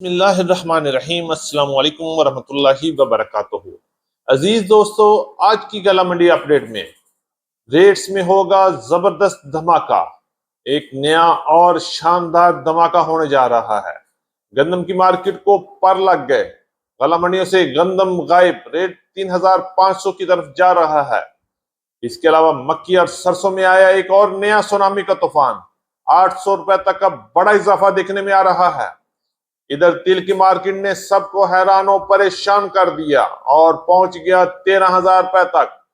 بسم اللہ الرحمن الرحیم۔ السلام علیکم ورحمۃ اللہ وبرکاتہ۔ عزیز دوستو، آج کی گلا منڈی اپڈیٹ میں ریٹس میں ہوگا زبردست دھماکہ۔ ایک نیا اور شاندار دھماکہ ہونے جا رہا ہے۔ گندم کی مارکیٹ کو پر لگ گئے۔ گلا منڈیوں سے گندم غائب۔ ریٹ تین ہزار پانچ سو کی طرف جا رہا ہے۔ اس کے علاوہ مکی اور سرسوں میں آیا ایک اور نیا سونامی کا طوفان۔ آٹھ سو روپے تک کا بڑا اضافہ دیکھنے میں آ رہا ہے۔ ادھر تل کی مارکیٹ نے سب کو حیران و پریشان کر دیا اور پہنچ گیا تیرہ ہزار روپے تک۔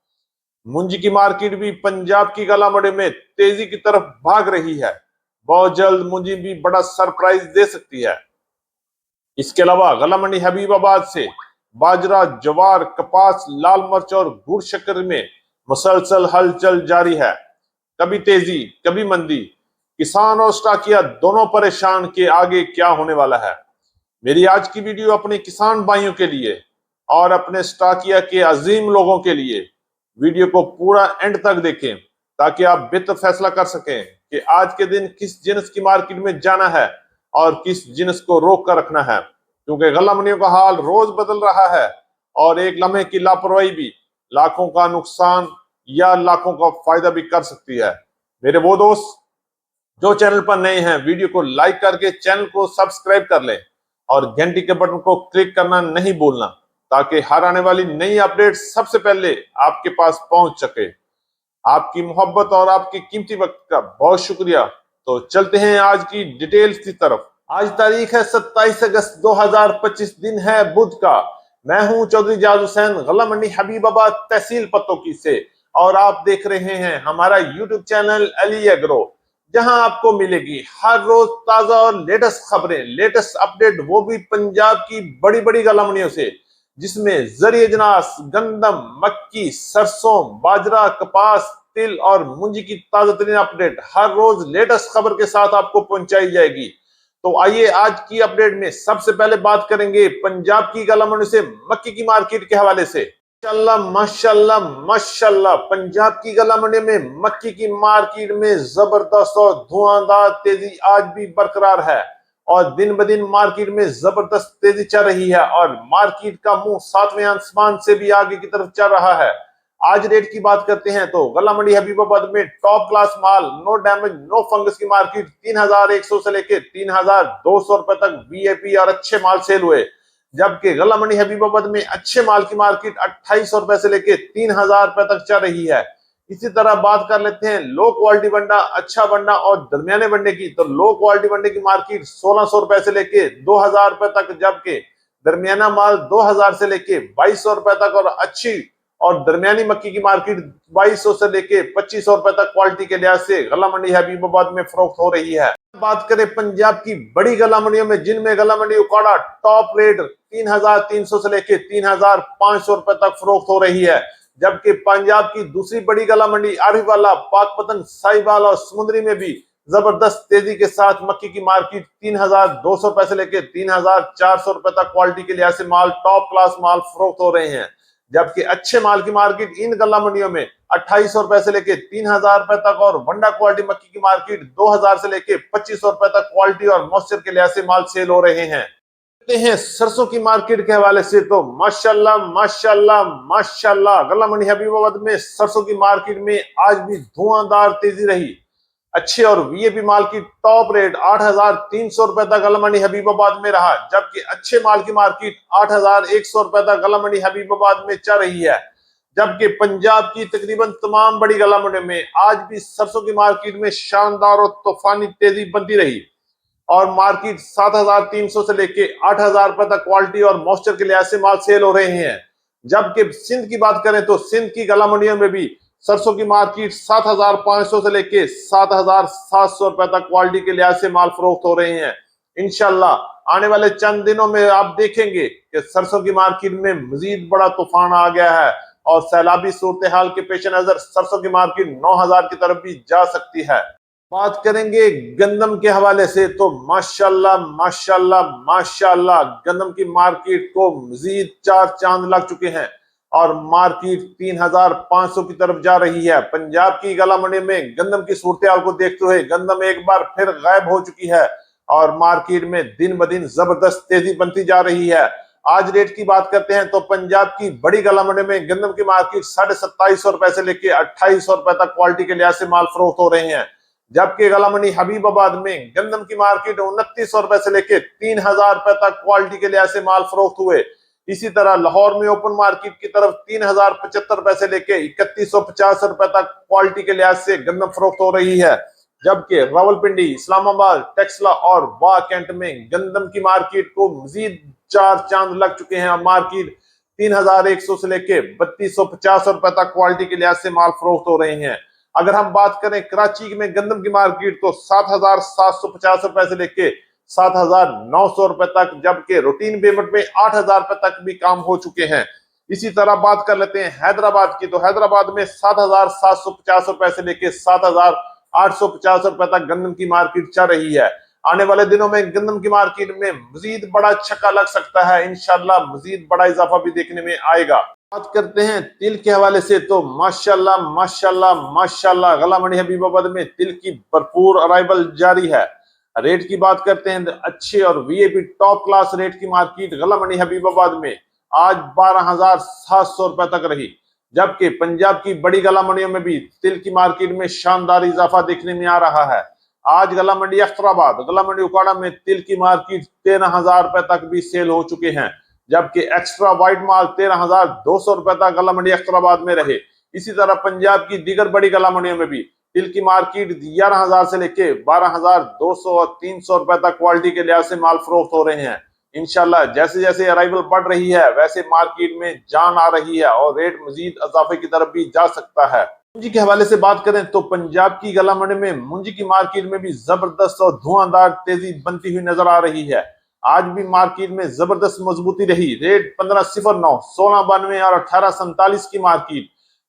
منجی کی مارکیٹ بھی پنجاب کی گلا مڑے میں تیزی کی طرف بھاگ رہی ہے۔ بہت جلد منجی بھی بڑا سرپرائز دے سکتی ہے۔ اس کے علاوہ گلا منڈی حبیب آباد سے باجرہ، جوار، کپاس، لال مرچ اور گڑ شکر میں مسلسل ہلچل جاری ہے۔ کبھی تیزی، کبھی مندی کسان اور سٹاکیا دونوں پریشان کے آگے کیا ہونے والا ہے۔ میری آج کی ویڈیو اپنے کسان بھائیوں کے لیے اور اپنے سٹاکیا کے عظیم لوگوں کے لیے ویڈیو کو پورا اینڈ تک دیکھیں تاکہ آپ بہتر فیصلہ کر سکیں کہ آج کے دن کس جنس کی مارکیٹ میں جانا ہے اور کس جنس کو روک کر رکھنا ہے۔ کیونکہ غلہ منیوں کا حال روز بدل رہا ہے اور ایک لمحے کی لاپرواہی بھی لاکھوں کا نقصان یا لاکھوں کا فائدہ بھی کر سکتی ہے۔ میرے وہ دوست جو چینل پر نئے ہیں، ویڈیو کو لائک کر کے چینل کو سبسکرائب کر لیں اور گھنٹی کے بٹن کو کلک کرنا نہیں بولنا تاکہ ہر آنے والی نئی اپڈیٹ سب سے پہلے آپ کے پاس پہنچ سکے۔ آپ کی محبت اور آپ کی قیمتی وقت کا بہت شکریہ۔ تو چلتے ہیں آج کی ڈیٹیلز کی طرف۔ آج تاریخ ہے ستائیس اگست دو ہزار پچیس، دن ہے بدھ کا۔ میں ہوں چودھری جاز حسین غلہ منڈی، حبیب آباد تحصیل پتوں کی سے۔ اور آپ دیکھ رہے ہیں ہمارا یوٹیوب چینل علی اگرو۔ جہاں آپ کو ملے گی۔ ہر روز تازہ اور لیٹسٹ خبریں، لیٹسٹ اپڈیٹ، وہ بھی پنجاب کی بڑی بڑی گلامنیوں سے، جس میں زری اجناس، گندم، مکی، سرسوں، باجرہ، کپاس، تل اور منجی کی تازہ ترین اپڈیٹ۔ ہر روز لیٹسٹ خبر کے ساتھ آپ کو پہنچائی جائے گی۔ تو آئیے آج کی اپڈیٹ میں سب سے پہلے بات کریں گے پنجاب کی گلامنیوں سے، مکی کی مارکیٹ کے حوالے سے۔ ماشاءاللہ ماشاءاللہ ماشاءاللہ، پنجاب کی گلا منڈی میں، مکی کی مارکیٹ میں زبردست اور دھواں دار تیزی آج بھی برقرار ہے اور دن بدن مارکیٹ میں زبردست تیزی چل رہی ہے اور مارکیٹ کا منہ ساتویں آسمان سے بھی آگے کی طرف چل رہا ہے۔ آج ریٹ کی بات کرتے ہیں تو گلا منڈی حبیب آباد میں ٹاپ کلاس مال، نو ڈیمیج نو فنگس کی مارکیٹ تین ہزار ایک سو سے لے کے تین ہزار دو سو روپے تک وی اے پی اور اچھے مال سیل ہوئے۔ جبکہ غلہ منڈی حبیب آباد میں اچھے مال کی مارکیٹ اٹھائیس سو روپے سے لے کے تین ہزار روپے تک چل رہی ہے۔ اسی طرح بات کر لیتے ہیں لو کوالٹی بنڈا اچھا بنڈا اور درمیانے بنڈے کی۔ تو لو کوالٹی بنڈے کی مارکیٹ سولہ سو روپے سے لے کے دو ہزار روپے تک، جبکہ درمیانہ مال دو ہزار سے لے کے بائیس سو روپے تک اور اچھی اور درمیانی مکی کی مارکیٹ بائیس سو سے لے کے پچیس سو روپے تک کوالٹی کے لحاظ سے غلہ منڈی حبیب آباد میں فروخت ہو رہی ہے۔ بات کریں پنجاب کی بڑی گلا منڈیوں میں، جن میں گلا منڈی اکاڑا ٹاپ ریٹ تین ہزار تین سو سے لے کے تین ہزار پانچ سو روپے تک فروخت ہو رہی ہے۔ جبکہ پنجاب کی دوسری بڑی گلا منڈی عارف والا پاک پتن سائی بال اور سمندری میں بھی زبردست تیزی کے ساتھ مکی کی مارکیٹ تین ہزار دو سو روپے سے لے کے تین ہزار چار سو روپے تک کوالٹی کے لحاظ سے مال ٹاپ کلاس مال فروخت ہو رہے ہیں۔ جبکہ اچھے مال کی مارکیٹ ان گلا منڈیوں میں اٹھائیس سو روپے سے لے کے تین ہزار روپے تک اور ونڈا کوالٹی مکی کی مارکیٹ دو ہزار سے لے کے پچیس سو روپے تک کوالٹی اور موسچر کے لحاظ سے مال سیل ہو رہے ہیں۔ ہیں سرسوں کی مارکیٹ کے حوالے سے تو ماشاءاللہ ماشاءاللہ ماشاءاللہ۔ غلہ منڈی حبیب آباد میں سرسوں کی مارکیٹ میں آج بھی دھواں دار تیزی رہی۔ اچھے اور وی اے پی مال کی ٹاپ ریٹ آٹھ ہزار تین سو روپے تک غلہ حبیب آباد میں رہا، جبکہ اچھے مال کی مارکیٹ آٹھ ہزار ایک سو روپے تک غلہ منڈی حبیب آباد میں چل رہی ہے۔ جبکہ پنجاب کی تقریباً تمام بڑی گلا منڈی میں آج بھی سرسوں کی مارکیٹ میں شاندار اور طوفانی تیزی بنتی رہی اور مارکیٹ سات ہزار تین سو سے لے کے آٹھ ہزار روپے تک کوالٹی اور موسچر کے لحاظ سے مال سیل ہو رہے ہیں۔ جبکہ سندھ کی بات کریں تو سندھ کی گلا منڈیوں میں بھی سرسوں کی مارکیٹ سات ہزار پانچ سو سے لے کے سات ہزار سات سو روپے تک کوالٹی کے لحاظ سے مال فروخت ہو رہے ہیں۔ انشاءاللہ آنے والے چند دنوں میں آپ دیکھیں گے کہ سرسوں کی مارکیٹ میں مزید بڑا طوفان آ گیا ہے اور سیلابی صورتحال کے پیش نظر سرسوں کی مارکیٹ نو ہزار کی طرف بھی جا سکتی ہے۔ بات کریں گے گندم کے حوالے سے تو ماشاءاللہ ماشاءاللہ ماشاءاللہ گندم کی مارکیٹ کو مزید چار چاند لگ چکے ہیں۔ اور مارکیٹ تین ہزار پانچ سو کی طرف جا رہی ہے۔ پنجاب کی گلا منڈی میں گندم کی صورتحال کو دیکھتے ہوئے گندم ایک بار پھر غائب ہو چکی ہے اور مارکیٹ میں دن بدن زبردست تیزی بنتی جا رہی ہے۔ آج ریٹ کی بات کرتے ہیں تو پنجاب کی بڑی گلا منڈی میں گندم کی مارکیٹ ساڑھے ستائیس سو روپے سے لے کے اٹھائیس سو روپے تک کوالٹی کے لحاظ سے مال فروخت ہو رہے ہیں۔ جبکہ گلا منڈی حبیب آباد میں گندم کی مارکیٹ انتیس سو روپے سے لے کے تین ہزار روپے تک کوالٹی کے لحاظ سے مال فروخت ہوئے۔ اسی طرح لاہور میں اوپن مارکیٹ کی طرف تین ہزار پچہتر روپے سے لے کے اکتیس سو پچاس روپے تک کوالٹی کے لحاظ سے گندم فروخت ہو رہی ہے۔ جبکہ راول پنڈی اسلام آباد، ٹیکسلا اور وا کینٹ میں گندم کی مارکیٹ کو مزید چار چاند لگ چکے ہیں۔ اور مارکیٹ تین ہزار ایک سو سے لے کے بتیس سو پچاس روپے تک کوالٹی کے لحاظ سے مال فروخت ہو رہے ہیں۔ اگر ہم بات کریں کراچی میں گندم کی مارکیٹ تو سات ہزار سات سو پچاس روپے سے لے کے سات ہزار نو سو روپے تک، جبکہ روٹین پیمنٹ میں آٹھ ہزار روپے تک بھی کام ہو چکے ہیں۔ اسی طرح بات کر لیتے ہیں حیدرآباد کی، تو حیدرآباد میں سات ہزار سات سو پچاس روپے سے لے کے سات ہزار آٹھ سو پچاس روپے تک گندم کی مارکیٹ چل رہی ہے۔ آنے والے دنوں میں گندم کی مارکیٹ میں مزید بڑا چھکا لگ سکتا ہے۔ انشاءاللہ مزید بڑا اضافہ بھی دیکھنے میں آئے گا۔ بات کرتے ہیں تل کے حوالے سے، تو ماشاءاللہ ماشاءاللہ ماشاءاللہ غلہ منی حبیب آباد میں تل کی بھرپور ارائیول جاری ہے۔ ریٹ کی بات کرتے ہیں اچھے اور V A P top class rate کی مارکیٹ غلہ منی حبیب آباد میں آج بارہ ہزار سات سو روپے تک رہی۔ جبکہ پنجاب کی بڑی گلا منڈیوں میں بھی تل کی مارکیٹ میں شاندار اضافہ دیکھنے میں آ رہا ہے۔ آج گلا منڈی اختر آباد گلا منڈی اکاڑا میں تل کی مارکیٹ تیرہ ہزار روپے تک بھی سیل ہو چکے ہیں۔ جبکہ ایکسٹرا وائٹ مال تیرہ ہزار دو سو روپے تک گلا منڈی اختر آباد میں رہے۔ اسی طرح پنجاب کی دیگر بڑی گلا منڈیوں میں بھی تل کی مارکیٹ گیارہ ہزار سے لے کے بارہ ہزار دو سو اور تین سو روپے تک کوالٹی کے لحاظ سے مال فروخت ہو رہے ہیں۔ انشاءاللہ جیسے جیسے ارائیول بڑھ رہی ہے، ویسے مارکیٹ میں جان آ رہی ہے اور ریٹ مزید اضافے کی طرف بھی جا سکتا ہے۔ منجی کے حوالے سے بات کریں تو پنجاب کی گلا منڈی میں منجی کی مارکیٹ میں بھی زبردست اور دھواں دار تیزی بنتی ہوئی نظر آ رہی ہے۔ آج بھی مارکیٹ میں زبردست مضبوطی رہی۔ ریٹ پندرہ صفر نو، سولہ بانوے اور اٹھارہ سنتالیس کی مارکیٹ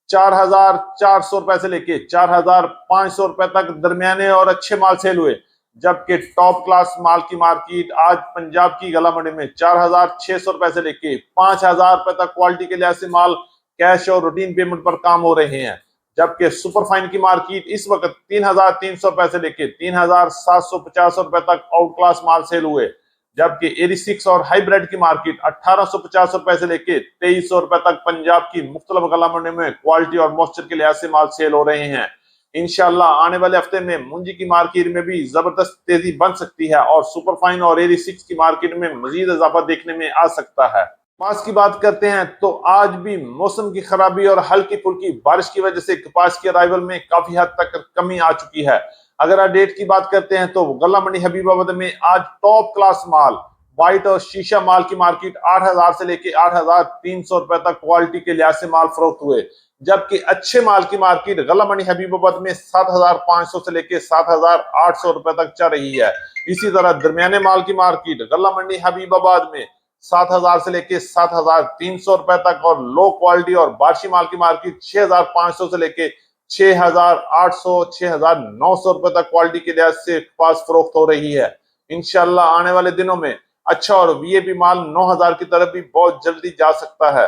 چار ہزار چار سو روپے سے لے کے چار ہزار پانچ سو روپے تک درمیانے اور اچھے مال سیل ہوئے، جبکہ ٹاپ کلاس مال کی مارکیٹ آج پنجاب کی گلا منڈی میں چار ہزار چھ سو روپے سے لے کے پانچ ہزار روپے تک کوالٹی کے لحاظ سے مال کیش اور روٹین پیمنٹ پر کام ہو رہے ہیں۔ جبکہ سپر فائن کی مارکیٹ اس وقت تین ہزار تین سو روپے سے لے کے تین ہزار سات سو پچاس روپے تک آؤٹ کلاس مال سیل ہوئے۔ جبکہ ایری سکس اور ہائی بریڈ کی مارکیٹ اٹھارہ سو پچاس روپے سے لے کے تیئیس سو روپے تک پنجاب کی مختلف گلا میں کوالٹی اور موسچر کے لحاظ سے مال سیل ہو رہے ہیں۔ انشاءاللہ آنے والے ہفتے میں منجی کی مارکیٹ میں بھی زبردست تیزی بن سکتی ہے اور سپر فائن اور ایری سکس کی مارکیٹ میں مزید اضافہ دیکھنے میں آ سکتا ہے۔ کپاس کی بات کرتے ہیں تو آج بھی موسم کی خرابی اور ہلکی پھلکی بارش کی وجہ سے کپاس کی ارائیول میں کافی حد تک کمی آ چکی ہے۔ اگر ڈیٹ کی بات کرتے ہیں تو گلا منڈی حبیب آباد میں آج ٹاپ کلاس مال وائٹ اور شیشہ مال کی مارکیٹ آٹھ ہزار سے لے کے آٹھ ہزار تین سو روپے تک کوالٹی کے لحاظ سے مال فروخت ہوئے۔ جبکہ اچھے مال کی مارکیٹ غلہ منی حبیب آباد میں سات ہزار پانچ سو سے لے کے سات ہزار آٹھ سو روپے تک چل رہی ہے۔ اسی طرح درمیانے مال کی مارکیٹ غلہ منڈی حبیب آباد میں سات ہزار سے لے کے سات ہزار تین سو روپے تک اور لو کوالٹی اور بارشی مال کی مارکیٹ چھ ہزار پانچ سو سے لے کے چھ ہزار آٹھ سو، چھ ہزار نو سو روپے تک کوالٹی کے لحاظ سے پاس فروخت ہو رہی ہے۔ انشاءاللہ آنے والے دنوں میں اچھا اور وی اے پی مال نو ہزار کی طرف بھی بہت جلدی جا سکتا ہے۔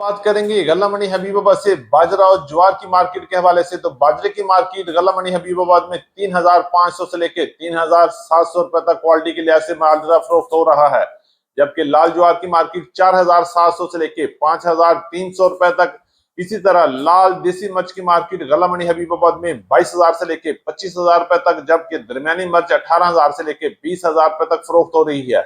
بات کریں گے غلہ منی حبیب آباد سے باجرہ اور جوار کی مارکیٹ کے حوالے سے، تو باجرے کی مارکیٹ غلہ منی حبیب آباد میں تین ہزار پانچ سو سے لے کے تین ہزار سات سو روپے تک کوالٹی کے لحاظ سے باجرہ فروخت ہو رہا ہے۔ جبکہ لال جوار کی مارکیٹ چار ہزار سات سو سے لے کے پانچ ہزار تین سو روپے تک اسی طرح لال دیسی مرچ کی مارکیٹ غلہ منی حبیب آباد میں بائیس ہزار سے لے کے پچیس ہزار روپے تک، جبکہ درمیانی مرچ اٹھارہ ہزار سے لے کے بیس ہزار روپے تک فروخت ہو رہی ہے۔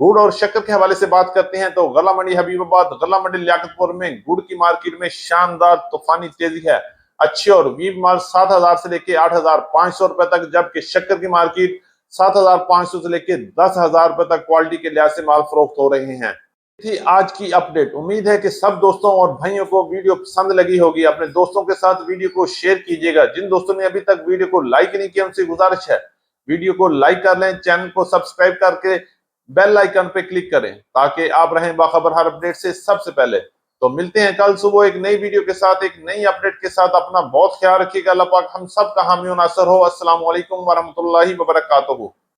گڑ اور شکر کے حوالے سے بات کرتے ہیں تو غلہ منڈی حبیب آباد غلہ منڈی لیاقت پور میں گڑ کی مارکیٹ میں شاندار طوفانی تیزی ہے۔ اچھے اور ویب مال سات ہزار سے لے کے آٹھ ہزار پانچ سو روپے تک، جبکہ شکر کی مارکیٹ سات ہزار پانچ سو سے لے کے دس ہزار روپے تک، کوالٹی کے لحاظ سے مال فروخت ہو رہے ہیں۔ تھی آج کی اپڈیٹ امید ہے کہ سب دوستوں اور بھائیوں کو ویڈیو پسند لگی ہوگی۔ اپنے دوستوں کے ساتھ ویڈیو کو شیئر کیجیے گا۔ جن دوستوں نے ابھی تک ویڈیو کو لائک نہیں کیا، ان سے گزارش ہے۔ ویڈیو کو لائک کر لیں، چینل کو سبسکرائب کر کے بیل آئیکن پہ کلک کریں تاکہ آپ رہیں باخبر ہر اپڈیٹ سے سب سے پہلے۔ تو ملتے ہیں کل صبح ایک نئی ویڈیو کے ساتھ، ایک نئی اپڈیٹ کے ساتھ۔ اپنا بہت خیال رکھیے گا۔ اللہ پاک ہم سب کا حامی و ناصر ہو۔ السلام علیکم ورحمۃ اللہ وبرکاتہ۔